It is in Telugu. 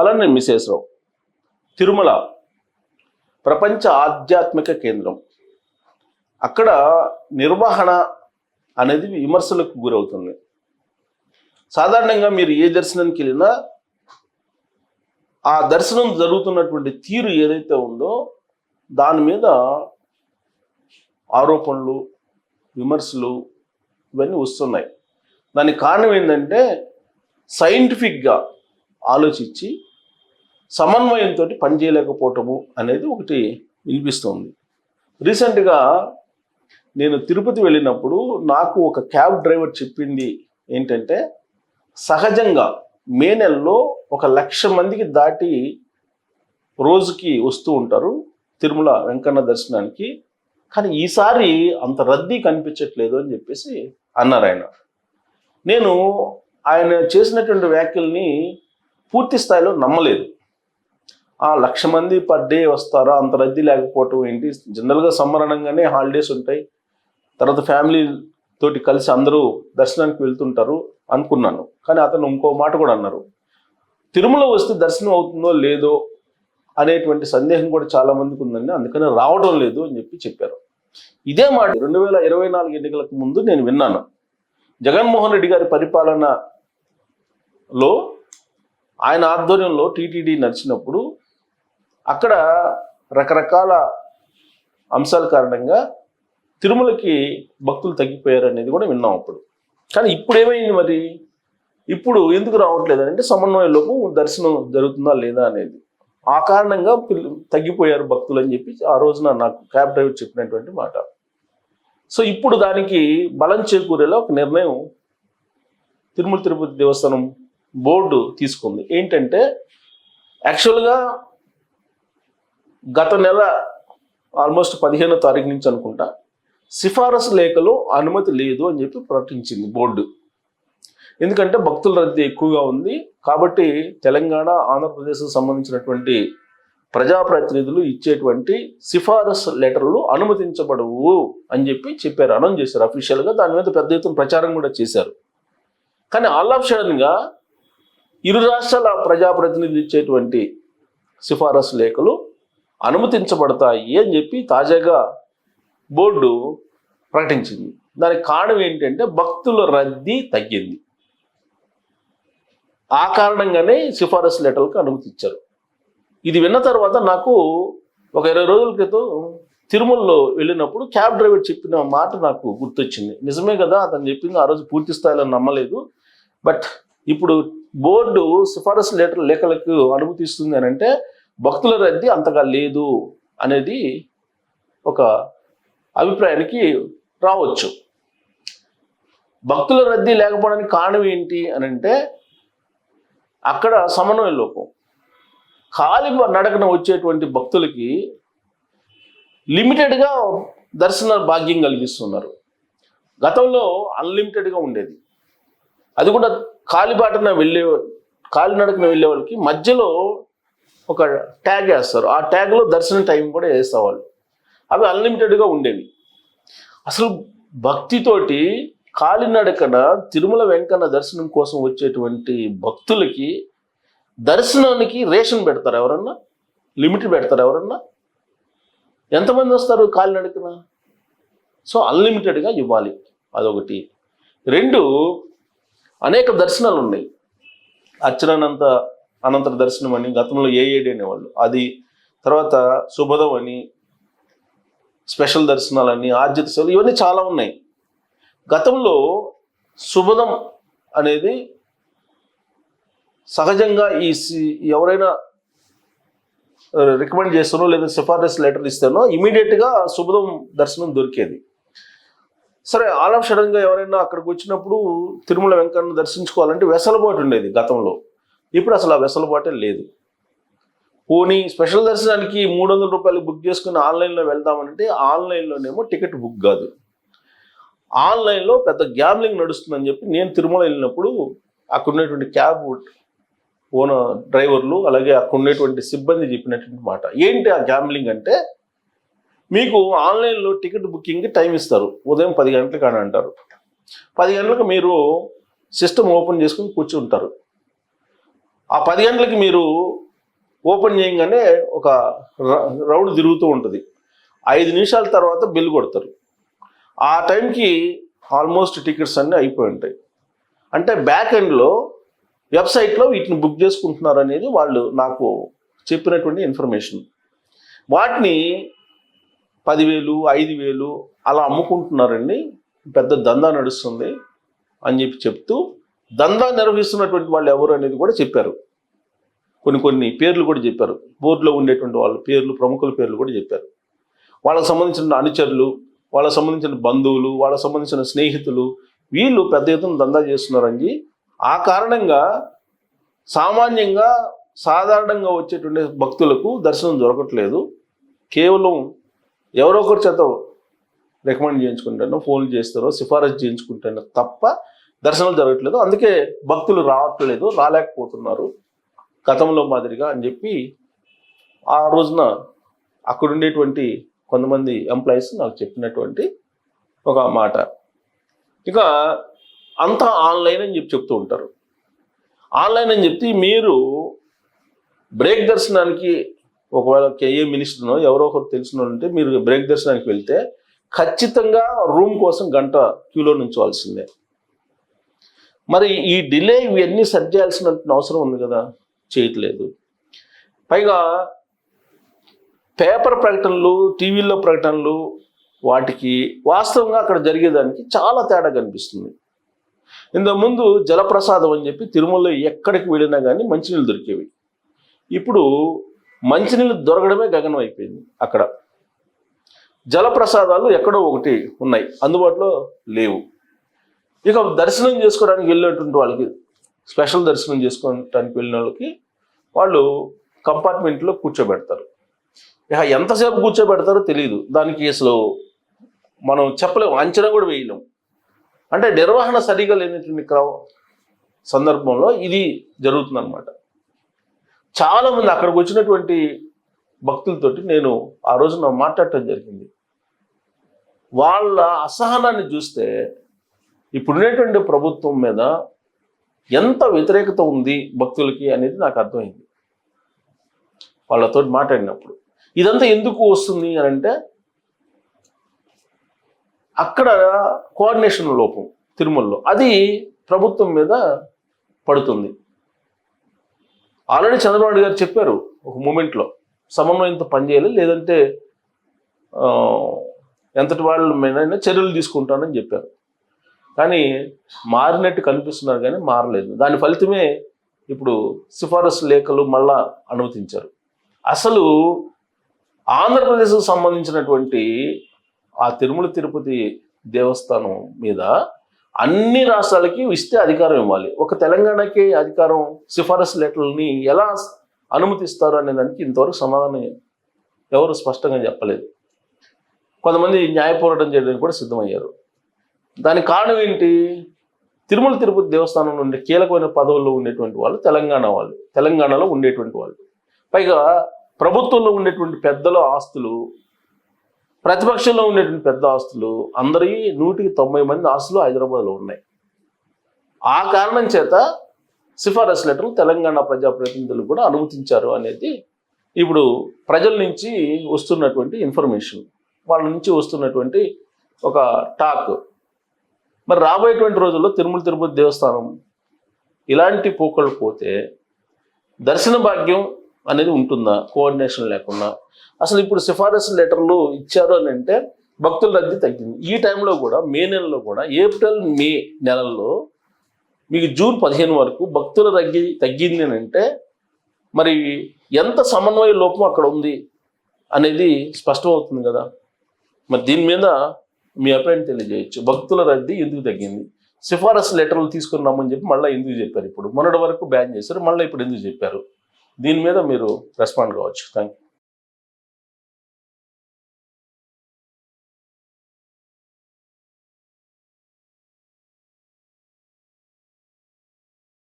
అలానే మిస్సెస్ రావు తిరుమల ప్రపంచ ఆధ్యాత్మిక కేంద్రం. అక్కడ నిర్వహణ అనేది విమర్శలకు గురవుతుంది. సాధారణంగా మీరు ఏ దర్శనానికి వెళ్ళినా ఆ దర్శనం జరుగుతున్నటువంటి తీరు ఏదైతే ఉందో దాని మీద ఆరోపణలు విమర్శలు ఇవన్నీ వస్తున్నాయి. దానికి కారణం ఏంటంటే సైంటిఫిక్గా ఆలోచించి సమన్వయంతో పనిచేయలేకపోవటము అనేది ఒకటి వినిపిస్తుంది. రీసెంట్గా నేను తిరుపతి వెళ్ళినప్పుడు నాకు ఒక క్యాబ్ డ్రైవర్ చెప్పింది ఏంటంటే సహజంగా మే నెలలో ఒక లక్ష మందికి దాటి రోజుకి వస్తూ ఉంటారు తిరుమల వెంకన్న దర్శనానికి. కానీ ఈసారి అంత రద్దీ కనిపించట్లేదు అని చెప్పేసి అన్నారు ఆయన. నేను ఆయన చేసినటువంటి వ్యాఖ్యల్ని పూర్తి స్థాయిలో నమ్మలేదు. ఆ లక్ష మంది పర్ డే వస్తారా? అంత రద్దీ లేకపోవటం ఏంటి? జనరల్గా సమ్మర్ అనగానే హాలిడేస్ ఉంటాయి. తర్వాత ఫ్యామిలీ తోటి కలిసి అందరూ దర్శనానికి వెళ్తుంటారు అనుకున్నాను. కానీ అతను ఇంకో మాట కూడా అన్నారు. తిరుమల వస్తే దర్శనం అవుతుందో లేదో అనేటువంటి సందేహం కూడా చాలా మందికి ఉందండి. అందుకని రావడం లేదు అని చెప్పి చెప్పారు. ఇదే మాట రెండు వేల ఇరవై నాలుగు ఎన్నికలకు ముందు నేను విన్నాను. జగన్మోహన్ రెడ్డి గారి పరిపాలనలో ఆయన ఆధ్వర్యంలో టీటీడీ నడిచినప్పుడు అక్కడ రకరకాల అంశాల కారణంగా తిరుమలకి భక్తులు తగ్గిపోయారు అనేది కూడా విన్నాం అప్పుడు. కానీ ఇప్పుడు ఏమైంది మరి? ఇప్పుడు ఎందుకు రావట్లేదు అంటే సమన్వయ లోపం దర్శనం జరుగుతుందా లేదా అనేది. ఆ కారణంగా తగ్గిపోయారు భక్తులు అని చెప్పి ఆ రోజున నాకు క్యాబ్ డ్రైవర్ చెప్పినటువంటి మాట. సో ఇప్పుడు దానికి బలం చేకూరేలా ఒక నిర్ణయం తిరుమల తిరుపతి దేవస్థానం బోర్డు తీసుకుంది. ఏంటంటే యాక్చువల్గా గత నెల ఆల్మోస్ట్ పదిహేనో తారీఖు నుంచి అనుకుంటా సిఫారసు లేఖలో అనుమతి లేదు అని చెప్పి ప్రకటించింది బోర్డు. ఎందుకంటే భక్తుల రద్దీ ఎక్కువగా ఉంది. కాబట్టి తెలంగాణ ఆంధ్రప్రదేశ్కు సంబంధించినటువంటి ప్రజాప్రతినిధులు ఇచ్చేటువంటి సిఫారసు లెటర్లు అనుమతించబడవు అని చెప్పి చెప్పారు అనౌన్స్ చేశారు అఫీషియల్గా. దాని మీద పెద్ద ఎత్తున ప్రచారం కూడా చేశారు. కానీ ఆల్ ఆఫ్ సడన్గా ఇరు రాష్ట్రాల ప్రజాప్రతినిధులు ఇచ్చేటువంటి సిఫారసు లేఖలు అనుమతించబడతాయి అని చెప్పి తాజాగా బోర్డు ప్రకటించింది. దానికి కారణం ఏంటంటే భక్తుల రద్దీ తగ్గింది. ఆ కారణంగానే సిఫారసు లెటర్లకు అనుమతి ఇచ్చారు. ఇది విన్న తర్వాత నాకు ఒక ఇరవై రోజుల క్రితం తిరుమలలో వెళ్ళినప్పుడు క్యాబ్ డ్రైవర్ చెప్పిన మాట నాకు గుర్తొచ్చింది. నిజమే కదా అతను చెప్పింది ఆ రోజు పూర్తి స్థాయిలో నమ్మలేదు. బట్ ఇప్పుడు బోర్డు సిఫారసు లెటర్ లేఖలకు అనుమతి ఇస్తుంది అని అంటే భక్తుల రద్దీ అంతగా లేదు అనేది ఒక అభిప్రాయానికి రావచ్చు. భక్తుల రద్దీ లేకపోవడానికి కారణం ఏంటి అని అంటే అక్కడ సమన్వయ లోపం. ఖాళీ నడకన వచ్చేటువంటి భక్తులకి లిమిటెడ్గా దర్శన భాగ్యం కలిగిస్తున్నారు. గతంలో అన్లిమిటెడ్గా ఉండేది. అది కూడా కాలిబాటన వెళ్ళే కాలినడకన వెళ్ళే వాళ్ళకి మధ్యలో ఒక ట్యాగ్ వేస్తారు. ఆ ట్యాగ్లో దర్శనం టైం కూడా వేసేవాళ్ళు. అవి అన్లిమిటెడ్గా ఉండేవి. అసలు భక్తితోటి కాలినడకన తిరుమల వెంకన్న దర్శనం కోసం వచ్చేటువంటి భక్తులకి దర్శనానికి రేషన్ పెడతారు ఎవరన్నా? లిమిట్ పెడతారు ఎవరన్నా? ఎంతమంది వస్తారు కాలినడకన? సో అన్లిమిటెడ్గా ఇవ్వాలి. అదొకటి. రెండు అనేక దర్శనాలు ఉన్నాయి అర్చనంత అనంతర దర్శనం అని గతంలో ఏఏడి అనేవాళ్ళు. అది తర్వాత శుభదం అని స్పెషల్ దర్శనాలని ఆద్యత సేవలు ఇవన్నీ చాలా ఉన్నాయి. గతంలో శుభదం అనేది సహజంగా ఈ సి- ఎవరైనా రికమెండ్ చేస్తానో లేదా సిఫారసు లెటర్ ఇస్తానో ఇమీడియట్గా శుభదం దర్శనం దొరికేది. సరే ఆలక్షణంగా ఎవరైనా అక్కడికి వచ్చినప్పుడు తిరుమల వెంకన్న దర్శించుకోవాలంటే వెసలుబాటు ఉండేది గతంలో. ఇప్పుడు అసలు ఆ వెసలుబాటే లేదు. పోనీ స్పెషల్ దర్శనానికి మూడు వందల రూపాయలు బుక్ చేసుకుని ఆన్లైన్లో వెళ్దామంటే ఆన్లైన్లోనేమో టికెట్ బుక్ కాదు. ఆన్లైన్లో పెద్ద గ్యాబ్లింగ్ నడుస్తుందని చెప్పి నేను తిరుమల వెళ్ళినప్పుడు అక్కడ ఉన్నటువంటి క్యాబ్ ఓన డ్రైవర్లు అలాగే అక్కడ ఉండేటువంటి సిబ్బంది చెప్పినటువంటి మాట. ఏంటి ఆ గ్యాబ్లింగ్ అంటే మీకు ఆన్లైన్లో టికెట్ బుకింగ్కి టైం ఇస్తారు. ఉదయం పది గంటలకు అని అంటారు. పది గంటలకు మీరు సిస్టమ్ ఓపెన్ చేసుకుని కూర్చుంటారు. ఆ పది గంటలకి మీరు ఓపెన్ చేయగానే ఒక ర- రౌండ్ తిరుగుతూ ఉంటుంది. ఐదు నిమిషాల తర్వాత బిల్ కొడతారు. ఆ టైంకి ఆల్మోస్ట్ టికెట్స్ అన్నీ అయిపోయి ఉంటాయి. అంటే బ్యాక్ ఎండ్లో వెబ్సైట్లో వీటిని బుక్ చేసుకుంటున్నారు అనేది వాళ్ళు నాకు చెప్పినటువంటి ఇన్ఫర్మేషన్. వాటిని పదివేలు ఐదు వేలు అలా అమ్ముకుంటున్నారండి. పెద్ద దందా నడుస్తుంది అని చెప్పి చెప్తూ దందా నిర్వహిస్తున్నటువంటి వాళ్ళు ఎవరు అనేది కూడా చెప్పారు. కొన్ని కొన్ని పేర్లు కూడా చెప్పారు. బోర్డులో ఉండేటువంటి వాళ్ళ పేర్లు ప్రముఖుల పేర్లు కూడా చెప్పారు. వాళ్ళకి సంబంధించిన అనుచరులు వాళ్ళకి సంబంధించిన బంధువులు వాళ్ళకి సంబంధించిన స్నేహితులు వీళ్ళు పెద్ద ఎత్తున దందా చేస్తున్నారని ఆ కారణంగా సామాన్యంగా సాధారణంగా వచ్చేటువంటి భక్తులకు దర్శనం దొరకట్లేదు. కేవలం ఎవరో ఒకరి చేత రికమెండ్ చేయించుకుంటానో ఫోన్లు చేస్తారో సిఫారసు చేయించుకుంటానో తప్ప దర్శనాలు జరగట్లేదు. అందుకే భక్తులు రావట్లేదు రాలేకపోతున్నారు. గతంలో మాదిరిగా అని చెప్పి ఆ రోజున అక్కడ ఉండేటువంటి కొంతమంది ఎంప్లాయీస్ నాకు చెప్పినటువంటి ఒక మాట. ఇక అంతా ఆన్లైన్ అని చెప్పి చెప్తూ ఉంటారు. ఆన్లైన్ అని చెప్తే మీరు బ్రేక్ దర్శనానికి ఒకవేళ కేఏ మినిస్టర్నో ఎవరో ఒకరు తెలిసిన వాళ్ళు ఉంటే మీరు బ్రేక్ దర్శనానికి వెళ్తే ఖచ్చితంగా రూమ్ కోసం గంట క్యూలో నుంచోవాల్సిందే. మరి ఈ డిలే ఇవన్నీ సెట్ చేయాల్సిన అవసరం ఉంది కదా? చేయట్లేదు. పైగా పేపర్ ప్రకటనలు టీవీల్లో ప్రకటనలు వాటికి వాస్తవంగా అక్కడ జరిగేదానికి చాలా తేడా కనిపిస్తుంది. ఇంతకుముందు జలప్రసాదం అని చెప్పి తిరుమలలో ఎక్కడికి వెళ్ళినా కానీ మంచినీళ్ళు దొరికేవి. ఇప్పుడు మంచినీళ్ళు దొరకడమే గగనం అయిపోయింది అక్కడ. జలప్రసాదాలు ఎక్కడో ఒకటి ఉన్నాయి అందుబాటులో లేవు. ఇక దర్శనం చేసుకోవడానికి వెళ్ళేటువంటి వాళ్ళకి స్పెషల్ దర్శనం చేసుకోవడానికి వెళ్ళిన వాళ్ళకి వాళ్ళు కంపార్ట్మెంట్లో కూర్చోబెడతారు. ఇక ఎంతసేపు కూర్చోబెడతారో తెలియదు దానికి అసలు మనం చెప్పలేము అంచనా కూడా వేయలేము. అంటే నిర్వహణ సరిగా లేనటువంటి క్రమ సందర్భంలో ఇది జరుగుతుందన్నమాట. చాలామంది అక్కడికి వచ్చినటువంటి భక్తులతోటి నేను ఆ రోజున మాట్లాడటం జరిగింది. వాళ్ళ అసహనాన్ని చూస్తే ఇప్పుడున్నటువంటి ప్రభుత్వం మీద ఎంత వ్యతిరేకత ఉంది భక్తులకి అనేది నాకు అర్థమైంది. వాళ్ళతో మాట్లాడినప్పుడు. ఇదంతా ఎందుకు వస్తుంది అని అంటే అక్కడ కోఆర్డినేషన్ లోపం తిరుమలలో. అది ప్రభుత్వం మీద పడుతుంది. ఆల్రెడీ చంద్రబాబు గారు చెప్పారు ఒక మూమెంట్లో సమన్వయంతో పనిచేయాలి లేదంటే ఎంతటి వాళ్ళ మీద చర్యలు తీసుకుంటానని చెప్పారు. కానీ మారినట్టు కనిపిస్తున్నారు కానీ మారలేదు. దాని ఫలితమే ఇప్పుడు సిఫారసు లేఖలు మళ్ళా అనుమతించారు. అసలు ఆంధ్రప్రదేశ్కు సంబంధించినటువంటి ఆ తిరుమల తిరుపతి దేవస్థానం మీద అన్ని రాష్ట్రాలకి ఇస్తే అధికారం ఇవ్వాలి. ఒక తెలంగాణకి అధికారం సిఫారసు లేఖలని ఎలా అనుమతిస్తారు అనే దానికి ఇంతవరకు సమాధానం ఎవరు స్పష్టంగా చెప్పలేదు. కొంతమంది న్యాయ పోరాటం చేయడానికి కూడా సిద్ధమయ్యారు. దానికి కారణం ఏంటి? తిరుమల తిరుపతి దేవస్థానం నుండి కీలకమైన పదవుల్లో ఉండేటువంటి వాళ్ళు తెలంగాణ వాళ్ళు. తెలంగాణలో ఉండేటువంటి వాళ్ళు. పైగా ప్రభుత్వంలో ఉండేటువంటి పెద్దల ఆస్తులు ప్రతిపక్షంలో ఉండేటువంటి పెద్ద ఆస్తులు అందరి నూటికి తొంభై మంది ఆస్తులు హైదరాబాద్లో ఉన్నాయి. ఆ కారణం చేత సిఫారసు లెటర్లు తెలంగాణ ప్రజాప్రతినిధులు కూడా అనుమతించారు అనేది ఇప్పుడు ప్రజల నుంచి వస్తున్నటువంటి ఇన్ఫర్మేషన్. వాళ్ళ నుంచి వస్తున్నటువంటి ఒక టాక్. మరి రాబోయేటువంటి రోజుల్లో తిరుమల తిరుపతి దేవస్థానం ఇలాంటి పూకలు పోతే దర్శన భాగ్యం అనేది ఉంటుందా? కోఆర్డినేషన్ లేకుండా. అసలు ఇప్పుడు సిఫారసు లెటర్లు ఇచ్చారు అని అంటే భక్తుల రద్దీ తగ్గింది. ఈ టైంలో కూడా మే నెలలో కూడా ఏప్రిల్ మే నెలల్లో మీకు జూన్ పదిహేను వరకు భక్తుల రద్దీ తగ్గింది అని అంటే మరి ఎంత సమన్వయ లోపం అక్కడ ఉంది అనేది స్పష్టమవుతుంది కదా. మరి దీని మీద మీ అభిప్రాయం తెలియజేయచ్చు. భక్తుల రద్దీ ఎందుకు తగ్గింది? సిఫారసు లెటర్లు తీసుకుని రమ్మని చెప్పి మళ్ళీ ఎందుకు చెప్పారు ఇప్పుడు? మొన్నటి వరకు బ్యాన్ చేశారు మళ్ళీ ఇప్పుడు ఎందుకు చెప్పారు? దీని మీద మీరు రెస్పాండ్ కావచ్చు. Thank you